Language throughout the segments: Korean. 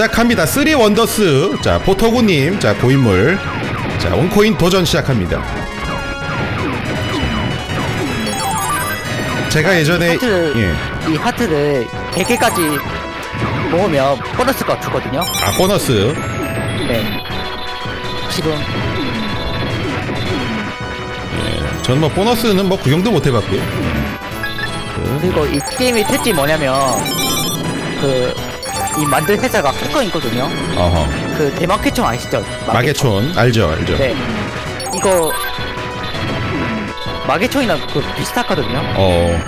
시작합니다. 쓰리 원더스. 자, 포터구님. 자, 고인물. 자, 원코인 도전 시작합니다. 제가 예전에 하트 예. 이 하트를 100개까지 모으면 보너스가 주거든요. 아, 보너스. 네. 지금 저는 뭐 보너스는 뭐 구경도 못 해봤고요. 그리고 이 게임의 특징이 뭐냐면 그 이 만든 회사가 캐커이거든요. 어허. 그 대마케총 아시죠? 마개촌 알죠, 알죠. 네. 이거 마개총이랑 그 비슷하거든요. 어.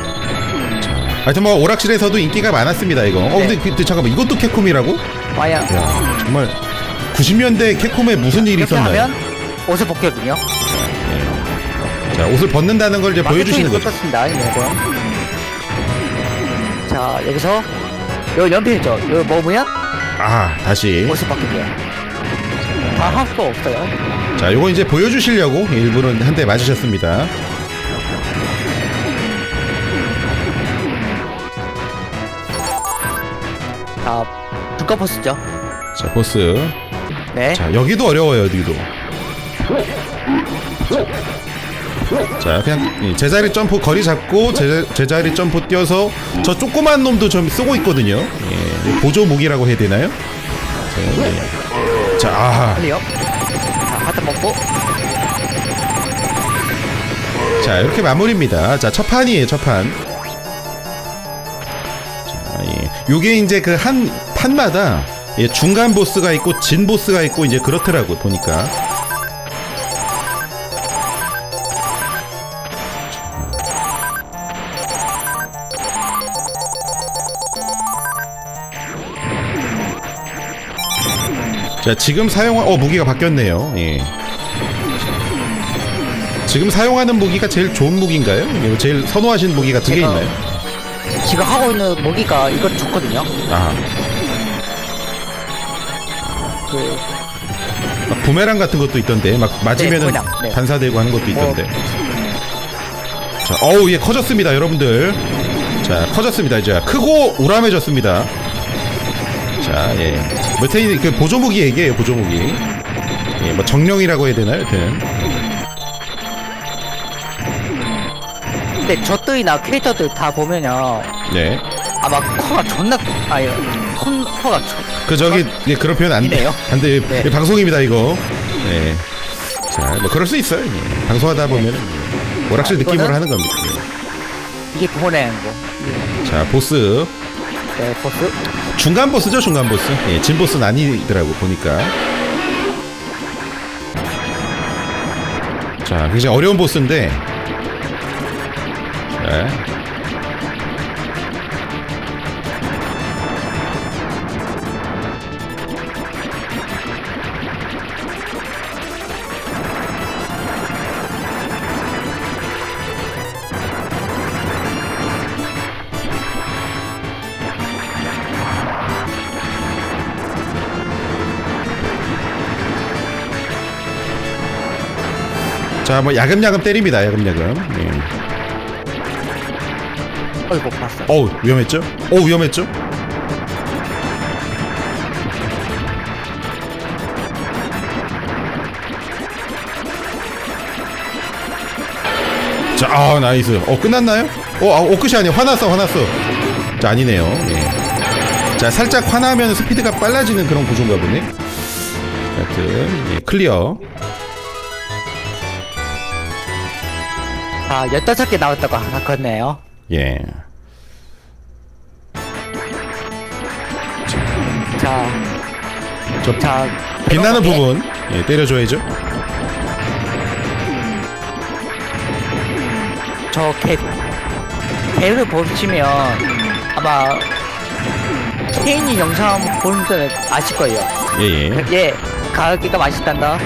자, 하여튼 뭐 오락실에서도 인기가 많았습니다 이거. 어 네. 근데, 그, 근데 잠깐만 이것도 캡콤이라고? 와야 야 정말 90년대 캡콤에 무슨 일이 이렇게 있었나요? 하면 옷을 벗거든요. 자 옷을 벗는다는 걸 이제 보여주시는 거죠. 떴습니다. 이거. 자 여기서 요 연필이죠. 요 먹으면 아 다시. 옷을 벗깁니다. 다할 수 없어요. 자 요거 이제 보여주시려고 일부러 한대 맞으셨습니다. 자 두꺼 보스죠. 자 보스. 네. 자 여기도 어려워요 여기도. 자 그냥 이 제자리 점프 거리 잡고 제, 제자 리 점프 뛰어서 저 조그만 놈도 좀 쏘고 있거든요. 예, 보조 무기라고 해야 되나요? 자, 예. 자 아하. 자 하트 먹고 자 이렇게 마무리입니다. 자 첫 판이에요 첫 판. 자 예. 요게 이제 그 한 판마다 예, 중간 보스가 있고 진 보스가 있고 이제 그렇더라고 보니까. 자 지금 사용한 어 무기가 바뀌었네요. 예. 지금 사용하는 무기가 제일 좋은 무기인가요? 제일 선호하시는 무기가 두 개 제가- 있나요? 지금 하고 있는 무기가 이거 좋거든요. 아, 그 막 부메랑 같은 것도 있던데 막 맞으면은 부메랑, 네. 반사되고 하는 것도 뭐- 있던데. 자, 어우 얘 커졌습니다, 여러분들. 자, 커졌습니다. 이제 크고 우람해졌습니다. 자, 예. 메테인 그 보조 무기 얘기예요, 보조 무기. 예, 뭐 정령이라고 해야 되나요, 여튼. 근데 저들이나 캐릭터들 다 보면요. 네. 아마 코가 존나 아니 콘 코가 존 그 저기 예, 그런 표현 안 돼. 이네요. 안 돼. 네. 예, 방송입니다 이거. 네. 자, 뭐 그럴 수 있어요. 예. 방송하다 보면 오락실 아, 느낌으로 이거는? 하는 겁니다. 이게 보내는 거. 예. 자, 보스 네 보스. 중간 보스죠, 중간 보스. 예, 진 보스는 아니더라고 보니까. 자, 굉장히 어려운 보스인데. 자. 자, 뭐 야금야금 때립니다. 야금야금. 예. 어이구 봤어. 어우, 위험했죠? 어우, 위험했죠? 자, 아, 나이스. 어, 끝났나요? 어, 아, 어, 끝이 아니에요. 화났어, 화났어. 자, 아니네요. 예. 자, 살짝 화나면 스피드가 빨라지는 그런 구조인가 보네. 하여튼, 예, 클리어. 아 열다섯 개 나왔다고 하겠네요. 예. 자, 저자 빛나는 부분 예, 때려줘야죠. 저 개, 개를 보시면 아마 케인이 영상 보는 분들은 아실 거예요. 예예. 예, 가을기가 맛있단다.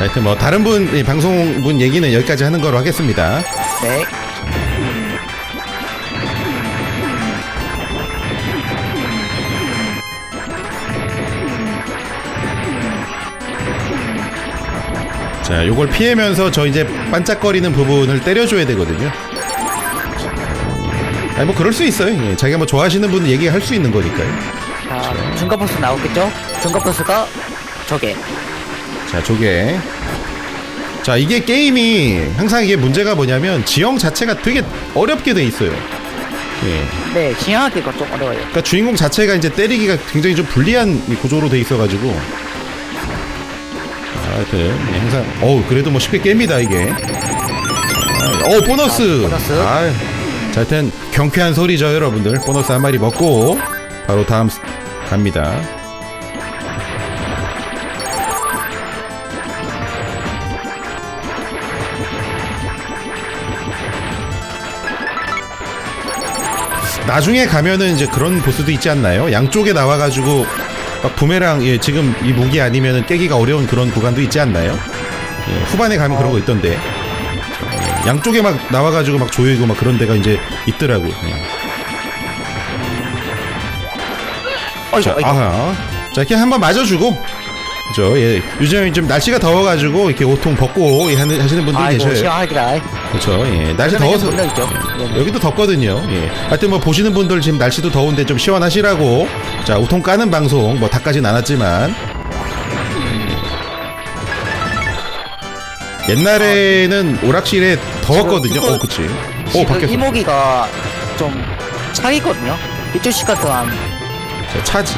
자, 하여튼 뭐 다른 분 이 방송 분 얘기는 여기까지 하는 거로 하겠습니다. 네. 자, 요걸 피하면서 저 이제 반짝거리는 부분을 때려줘야 되거든요. 아니 뭐 그럴 수 있어요. 예, 자기가 뭐 좋아하시는 분 얘기할 수 있는 거니까요. 자, 중간 보스 나오겠죠? 중간 보스가 저게. 자, 조개. 자, 이게 게임이 항상 이게 문제가 뭐냐면 지형 자체가 되게 어렵게 돼 있어요. 예. 네, 진행하기가 좀 어려워요. 그러니까 주인공 자체가 이제 때리기가 굉장히 좀 불리한 이 구조로 돼 있어가지고. 자, 하여튼 예, 항상 어우 그래도 뭐 쉽게 깹니다 이게. 아, 어 보너스. 아, 보너스. 아, 자, 하여튼 경쾌한 소리죠 여러분들. 보너스 한 마리 먹고 바로 다음 스- 갑니다. 나중에 가면은 이제 그런 보스도 있지 않나요? 양쪽에 나와가지고 막 부메랑 예, 지금 이 무기 아니면은 깨기가 어려운 그런 구간도 있지 않나요? 예, 후반에 가면 그런 거 있던데 예, 양쪽에 막 나와가지고 막 조이고 막 그런 데가 이제 있더라고요. 예. 자. 아하. 자, 이렇게 한번 맞아주고. 그죠? 예. 요즘 좀 날씨가 더워가지고 이렇게 옷통 벗고 예, 하는, 하시는 분들이 아이고, 계셔요. 시원하기라. 그렇죠. 예. 날씨 더워서 못 나겠죠? 예. 여기도 덥거든요. 예. 하여튼 뭐 보시는 분들 지금 날씨도 더운데 좀 시원하시라고 자 우통 까는 방송 뭐 다까진 않았지만 옛날에는 오락실에 더웠거든요. 지금 어, 그치. 오, 지금 바뀌었어. 이모기가 좀 차이거든요. 이쪽 시간 동안 자, 차지.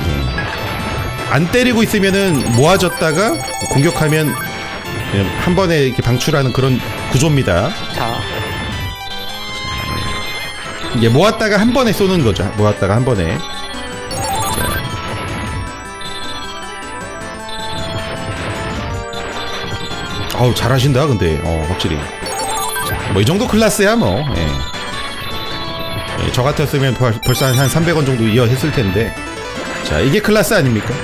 안 때리고 있으면은 모아졌다가 공격하면 한 번에 이렇게 방출하는 그런 구조입니다. 자, 이게 모았다가 한 번에 쏘는 거죠. 모았다가 한 번에. 자. 어우 잘하신다 근데 어 확실히 뭐 이 정도 클래스야 뭐 예. 예, 저 같았으면 벌, 벌써 한 300원 정도 이어 했을 텐데 자 이게 클래스 아닙니까?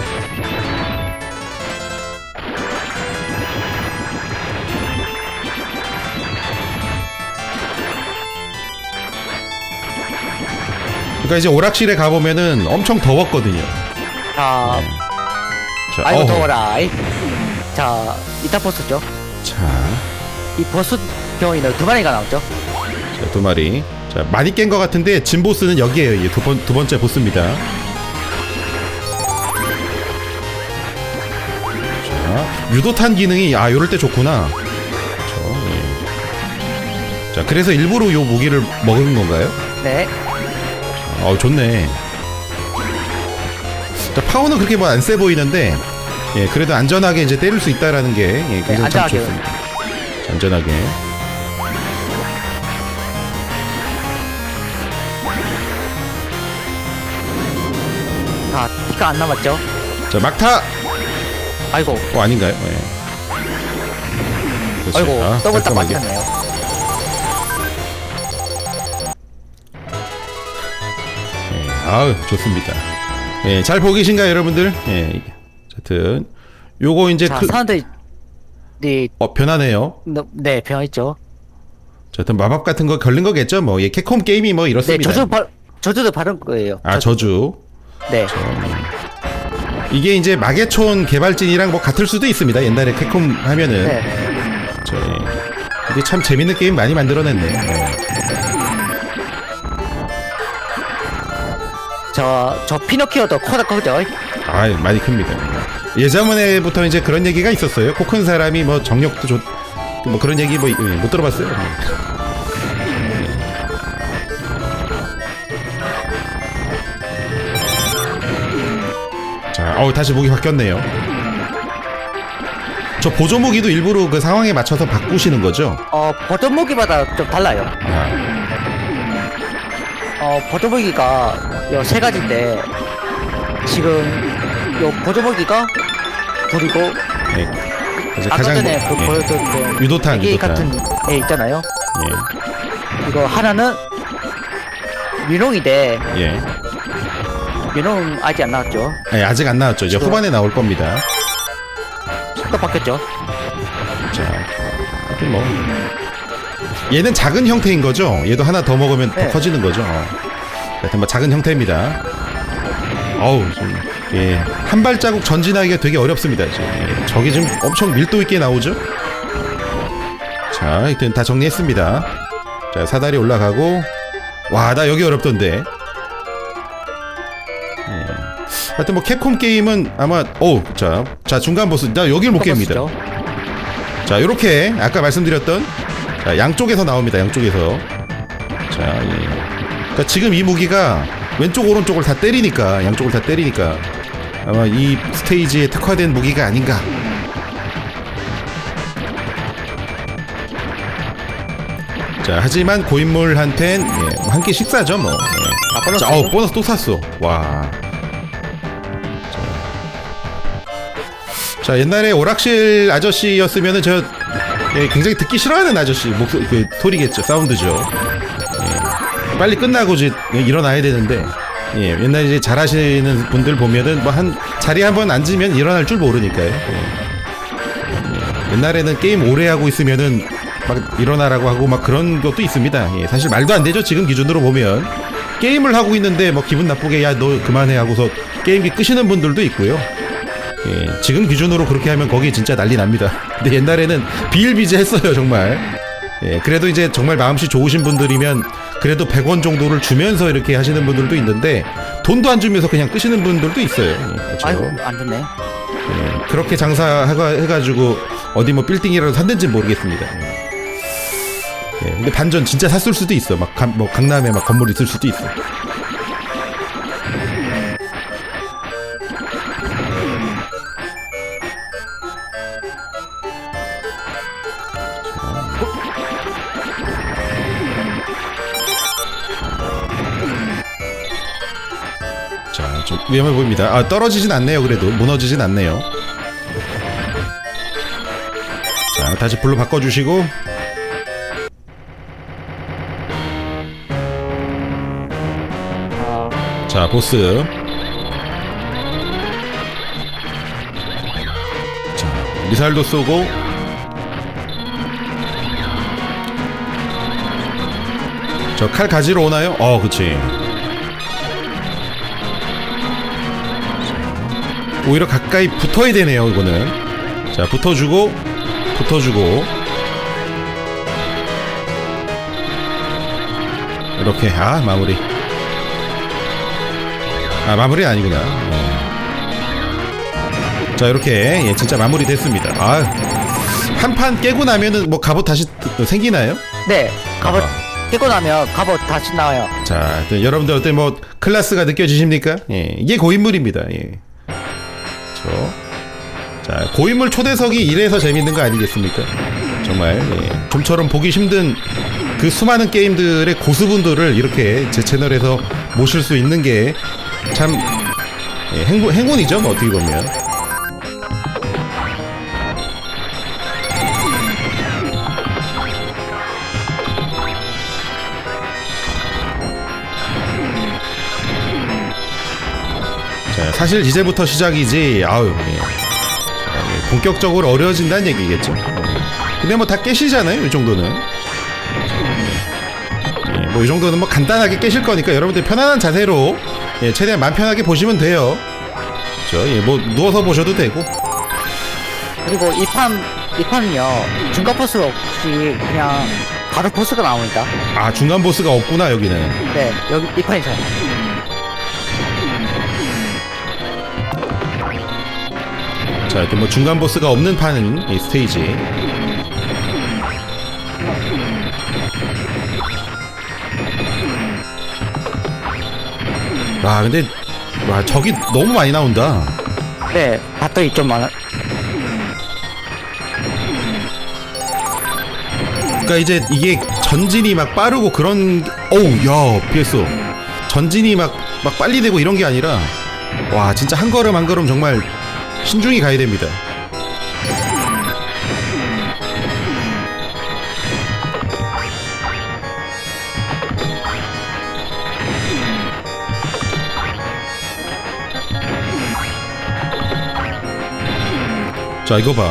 그러니까 이제 오락실에 가보면은 엄청 더웠거든요. 자, 자, 아이고 어허. 더워라. 자, 이타 보스죠. 자, 이 보스 경우에는 두 마리가 나오죠. 자, 두 마리. 자, 많이 깬 것 같은데 진 보스는 여기에요. 이게 두, 번, 두 번째 보스입니다. 자, 유도탄 기능이 아 요럴 때 좋구나. 그렇죠. 예. 자, 그래서 일부러 요 무기를 먹은 건가요? 네. 어 좋네. 자, 파워는 그렇게 뭐 안 세 보이는데 예 그래도 안전하게 이제 때릴 수 있다라는 게 예, 굉장히 참 안전하게. 좋습니다. 자, 안전하게. 자, 피가 안 남았죠. 자 막타. 아이고, 어 아닌가요? 예. 그렇지. 아이고, 아, 더블 딱 깔끔하게. 맞췄네요. 아우 좋습니다. 예, 잘 보고 계신가요, 여러분들? 예, 하여튼 요거 이제 자, 그, 사람들이 네, 어 변하네요. 네, 변했죠. 자, 하여튼 마법 같은 거 걸린 거겠죠? 뭐, 예, 캡콤 게임이 뭐 네, 이렇습니다. 저주 바, 저주도 바른 거예요. 아, 저주. 네. 이게 이제 마계촌 개발진이랑 뭐 같을 수도 있습니다. 옛날에 캡콤 하면은. 네. 저, 예. 이게 참 재밌는 게임 많이 만들어냈네. 네. 저, 저 피노키오도 코다 커죠. 아, 많이 큽니다. 예전에부터 이제 그런 얘기가 있었어요. 코 큰 사람이 뭐 정력도 좋, 뭐 그런 얘기 뭐 예, 못 들어봤어요. 자, 어우 다시 무기 바뀌었네요. 저 보조 무기도 일부러 그 상황에 맞춰서 바꾸시는 거죠? 어, 버전 무기마다 좀 달라요. 아, 어, 버전 무기가 요 세 가지인데 지금 요 무기가 그리고 네. 그래서 아까 전에 뭐- 그 예, 보여줬던 유도탄, 애기 유도탄. 같은 애 있잖아요. 예, 이거 하나는 민홍인데 예. 민홍 아직 안 나왔죠. 예, 아직 안 나왔죠. 이제 지금- 후반에 나올 겁니다. 또 바뀌었죠. 자, 하여튼 뭐 얘는 작은 형태인 거죠. 얘도 하나 더 먹으면 더 네. 커지는 거죠. 어. 하여튼 뭐 작은 형태입니다. 어우, 좀, 예, 한 발자국 전진하기가 되게 어렵습니다. 지금. 예, 저게 지금 엄청 밀도 있게 나오죠. 자, 하여튼 다 정리했습니다. 자, 사다리 올라가고 와 나 여기 어렵던데 예. 하여튼 뭐 캡콤 게임은 아마 오 자 자 중간 보스 나 여기를 못 깹니다. 자 이렇게 아까 말씀드렸던 자, 양쪽에서 나옵니다 양쪽에서 자 예. 그러니까 지금 이 무기가 왼쪽 오른쪽을 다 때리니까 양쪽을 다 때리니까 아마 이 스테이지에 특화된 무기가 아닌가. 자 하지만 고인물한텐 예, 한끼 식사죠 뭐. 예. 아. 자, 어, 보너스 또 샀어. 와. 자 옛날에 오락실 아저씨였으면은 저 예, 굉장히 듣기 싫어하는 아저씨 목소 그 소리겠죠 사운드죠. 예, 빨리 끝나고 이제 일어나야 되는데 예, 옛날 이제 잘하시는 분들 보면은 뭐 한 자리에 한번 앉으면 일어날 줄 모르니까요 예. 예, 옛날에는 게임 오래 하고 있으면은 막 일어나라고 하고 막 그런 것도 있습니다 예, 사실 말도 안 되죠 지금 기준으로 보면 게임을 하고 있는데 뭐 기분 나쁘게 야 너 그만해 하고서 게임기 끄시는 분들도 있고요 예, 지금 기준으로 그렇게 하면 거기 진짜 난리 납니다. 근데 옛날에는 비일비재했어요 정말. 예, 그래도 이제 정말 마음씨 좋으신 분들이면 그래도 100원 정도를 주면서 이렇게 하시는 분들도 있는데 돈도 안 주면서 그냥 끄시는 분들도 있어요. 예, 그렇죠. 아이고 안 좋네. 예, 그렇게 장사해가지고 어디 뭐 빌딩이라도 샀는지 모르겠습니다. 예. 예, 근데 반전 진짜 샀을 수도 있어. 막, 강, 뭐 강남에 막 건물 있을 수도 있어. 좀 위험해 보입니다. 아, 떨어지진 않네요. 그래도 무너지진 않네요. 자, 다시 불로 바꿔주시고. 아, 자, 보스. 자, 미사일도 쏘고. 저 칼 가지러 오나요? 어, 그치. 오히려 가까이 붙어야 되네요, 이거는. 자, 붙어주고, 붙어주고. 이렇게, 아, 마무리. 아 마무리 아니구나. 어. 자 이렇게 예, 진짜 마무리 됐습니다. 아 한 판 깨고 나면은 뭐 갑옷 다시 또 생기나요? 네. 갑옷. 깨고 나면 갑옷 다시 나와요. 자또 여러분들 어때 뭐 클래스가 느껴지십니까? 예 이게 고인물입니다. 예. 저. 자 고인물 초대석이 이래서 재밌는 거 아니겠습니까? 정말 예. 좀처럼 보기 힘든 그 수많은 게임들의 고수분들을 이렇게 제 채널에서 모실 수 있는 게참 예, 행운, 행운이죠 뭐 어떻게 보면 자 사실 이제부터 시작이지 아유 예. 자, 예, 본격적으로 어려워진다는 얘기겠죠 근데 뭐 다 깨시잖아요 이 정도는 뭐이 정도는 뭐 간단하게 깨실 거니까 여러분들 편안한 자세로 예, 최대한 맘 편하게 보시면 돼요. 그렇죠? 예, 뭐 누워서 보셔도 되고. 그리고 이 판, 이 판은요, 중간 보스가 없이 그냥 바로 보스가 나옵니다. 아 중간 보스가 없구나 여기는. 네, 여기 이 판이잖아요. 자 이렇게 뭐 중간 보스가 없는 판은 이 스테이지. 와 근데 와 적이 너무 많이 나온다. 네, 봤더니 좀 많아. 그러니까 이제 이게 전진이 막 빠르고 그런 어우 야 피했어 전진이 막 막 빨리 되고 이런 게 아니라 와 진짜 한 걸음 한 걸음 정말 신중히 가야 됩니다 자 이거 봐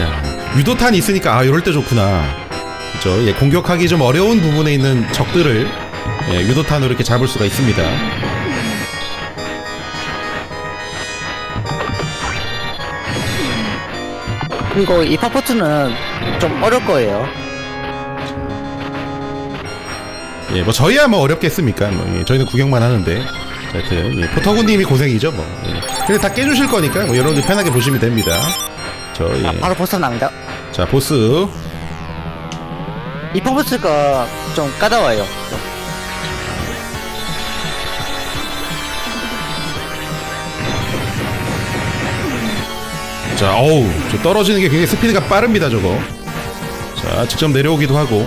야, 유도탄이 있으니까 아 이럴 때 좋구나. 그죠? 예, 공격하기 좀 어려운 부분에 있는 적들을 예, 유도탄으로 이렇게 잡을 수가 있습니다. 그리고 이 파포트는 좀 어려울 거예요. 예, 뭐 저희야 뭐 어렵겠습니까? 뭐, 예, 저희는 구경만 하는데. 자, 하여튼 예, 포터구님이 고생이죠 뭐. 예. 근데 다 깨주실 거니까 뭐 여러분들 편하게 보시면 됩니다. 저 예. 아, 바로 보스 나옵니다. 자 보스. 이 보스가 좀 까다워요. 자, 어우, 저 떨어지는 게 굉장히 스피드가 빠릅니다, 저거. 자, 직접 내려오기도 하고.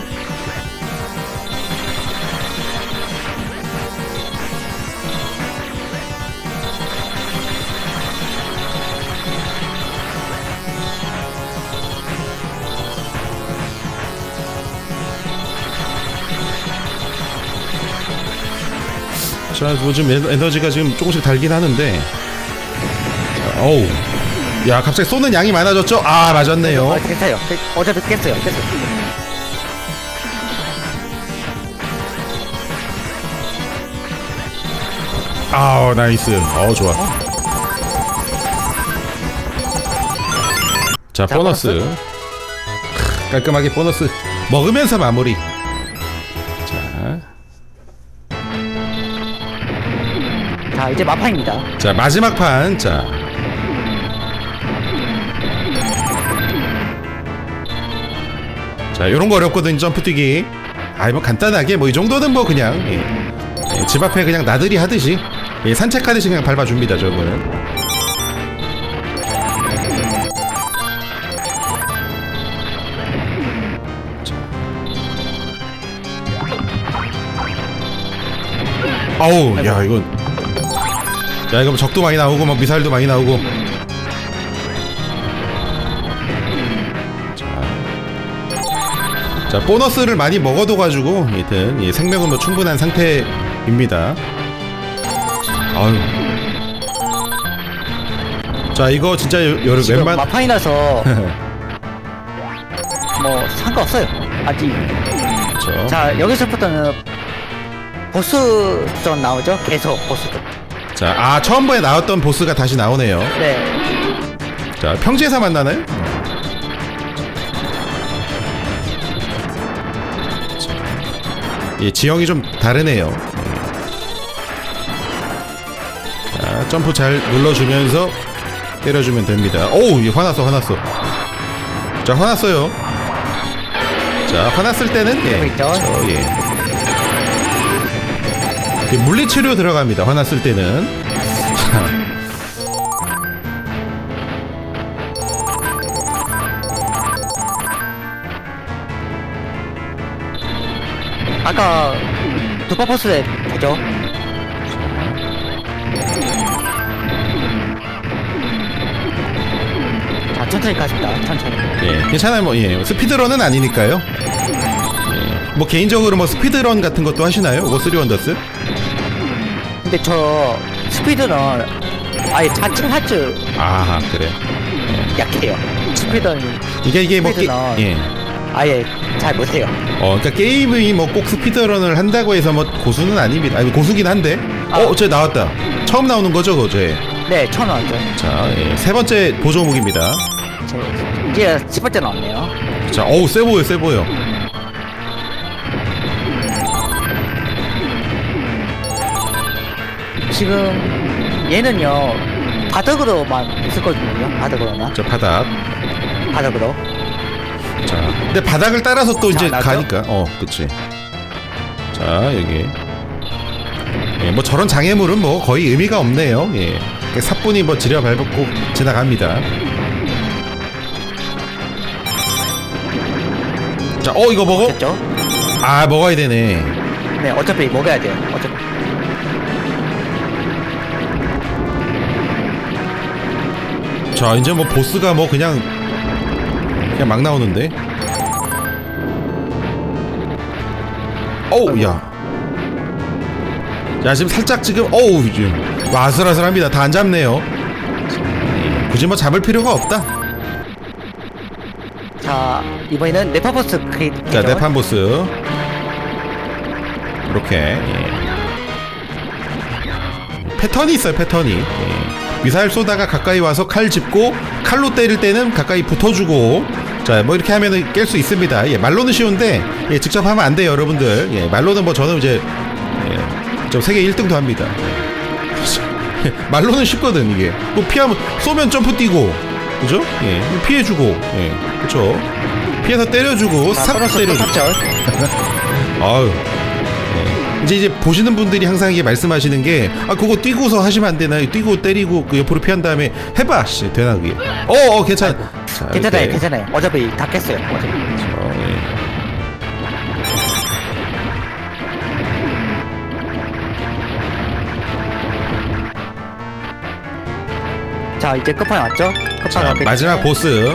자, 요즘 에- 에너지가 지금 조금씩 달긴 하는데. 자, 어우. 야, 갑자기 쏘는 양이 많아졌죠? 아, 맞았네요. 아, 괜찮아요. 그- 어차피 깼어요. 깼어요. 아, 나이스. 어, 좋아. 자, 자, 보너스. 보너스. 크, 깔끔하게 보너스 먹으면서 마무리. 자, 자, 이제 마파입니다. 자 마지막 판. 자. 자, 요런 거 어렵거든, 점프 뛰기. 아이, 뭐 간단하게, 뭐 이 정도는 뭐 그냥, 예. 예, 집 앞에 그냥 나들이 하듯이, 예, 산책하듯이 그냥 밟아줍니다, 저거는. 아우, 야, 이건. 야, 이거 뭐 적도 많이 나오고, 막 미사일도 많이 나오고. 자, 보너스를 많이 먹어둬가지고, 하여튼, 예, 생명은 뭐 충분한 상태입니다. 아유. 자, 이거 진짜 여, 여러 지금 웬만. 마파이나서 뭐 상관없어요. 아직. 그렇죠. 자, 여기서부터는 보스전 나오죠? 계속 보스전. 자, 아, 처음번에 나왔던 보스가 다시 나오네요. 네. 자, 평지에서 만나나요? 예, 지형이 좀 다르네요. 자, 점프 잘 눌러주면서 때려주면 됩니다. 오우, 예, 화났어, 화났어. 자, 화났어요. 자, 화났을 때는 예? 저, 예. 그 물리치료 들어갑니다. 화났을 때는. 아까 두파 보스에 보죠? 자, 천천히 가십니다. 천천히. 예, 괜찮아요. 뭐 예, 스피드런은 아니니까요. 예, 뭐 개인적으로 뭐 스피드런 같은 것도 하시나요? 이거 쓰리 원더스? 근데 저 스피드는 아예 자체 할줄 아, 그래. 약해요. 스피드는 이게 이게 뭐 게, 스피드런. 예. 아예 잘 못해요. 어, 그러니까 게임이 뭐 꼭 스피드런을 한다고 해서 뭐 고수는 아닙니다. 아니 고수긴 한데. 아. 어, 저 나왔다. 처음 나오는 거죠, 그제. 네, 천 원죠. 자, 예, 세 번째 보조무기입니다. 이제 10번째 나왔네요. 자, 어우, 세 보여, 세 보여. 지금 얘는요 바닥으로만 쓰거든요. 바닥으로만 자, 바닥. 바닥으로. 자, 근데 바닥을 따라서 또 자, 이제 나죠? 가니까, 어, 그치. 자, 여기. 예, 뭐 저런 장애물은 뭐 거의 의미가 없네요. 예. 사뿐히 뭐 지려 밟고 지나갑니다. 자, 어, 이거 먹어? 됐죠? 아, 먹어야 되네. 네, 어차피 먹어야 돼요. 어차피. 자, 이제 뭐 보스가 뭐 그냥, 그냥 막 나오는데. 어우, 야. 야, 지금 살짝 지금, 어우, 지금. 아슬아슬합니다. 다 안 잡네요. 예, 굳이 뭐 잡을 필요가 없다. 자, 이번에는 네파버스 크리. 자, 네판 보스. 이렇게. 예. 패턴이 있어요, 패턴이. 예. 미사일 쏘다가 가까이 와서 칼 짚고 칼로 때릴 때는 가까이 붙어주고 자, 뭐 이렇게 하면은 깰 수 있습니다. 예, 말로는 쉬운데 예, 직접 하면 안 돼요, 여러분들. 예, 말로는 뭐 저는 이제 예, 저 세계 1등도 합니다. 예, 말로는 쉽거든 이게. 뭐 피하면 쏘면 점프 뛰고, 그죠? 예, 피해주고, 예, 그렇죠. 피해서 때려주고, 자, 삽 떨어서 때려주고. 아유. 예. 이제 이제 보시는 분들이 항상 이게 말씀하시는 게 아 그거 뛰고서 하시면 안 되나요? 뛰고 때리고 그 옆으로 피한 다음에 해봐 씨 되나 그게? 어, 어 괜찮아. 자, 괜찮아요, 이렇게. 괜찮아요. 어차피 다 깼어요. 어차피. 어, 예. 자, 이제 끝판 왔죠? 끝판 자 왔기 마지막 보스.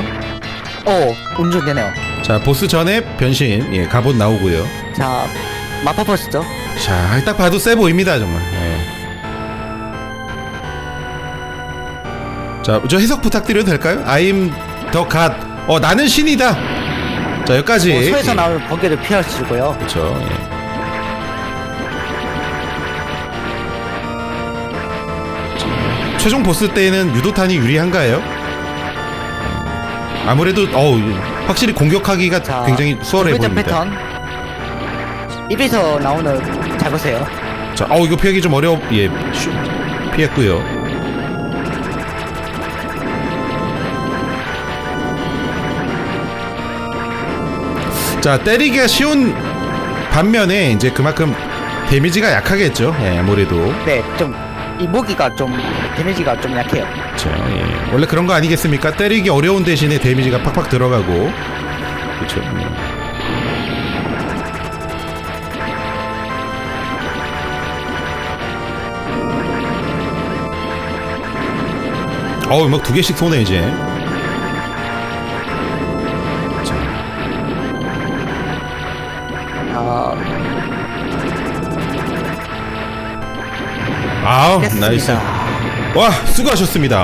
오, 운전되네요. 자 보스 전에 변신 예 갑옷 나오고요. 자, 마파 버스죠? 자 딱 봐도 세 보입니다 정말. 예. 자 저 해석 부탁드려도 될까요? I'm the god. 어 나는 신이다. 자 여기까지. 뭐, 소에서 예. 나오는 번개를 피하시고요. 그렇죠. 예. 최종 보스 때는 유도탄이 유리한가요? 아무래도 어우 확실히 공격하기가 자, 굉장히 수월해 보입니다. 패턴. 입에서 나오는 잘 보세요. 자, 어 이거 피하기 좀 어려워. 예, 쉬, 피했고요. 자, 때리기가 쉬운 반면에 이제 그만큼 데미지가 약하겠죠. 예, 아무래도. 네, 좀 이모기가 좀 데미지가 좀 약해요. 그렇죠. 예. 원래 그런 거 아니겠습니까? 때리기 어려운 대신에 데미지가 팍팍 들어가고. 그렇죠. 예. 어우, 막 두 개씩 쏘네 이제. 아우. 나이스. 와, 수고하셨습니다.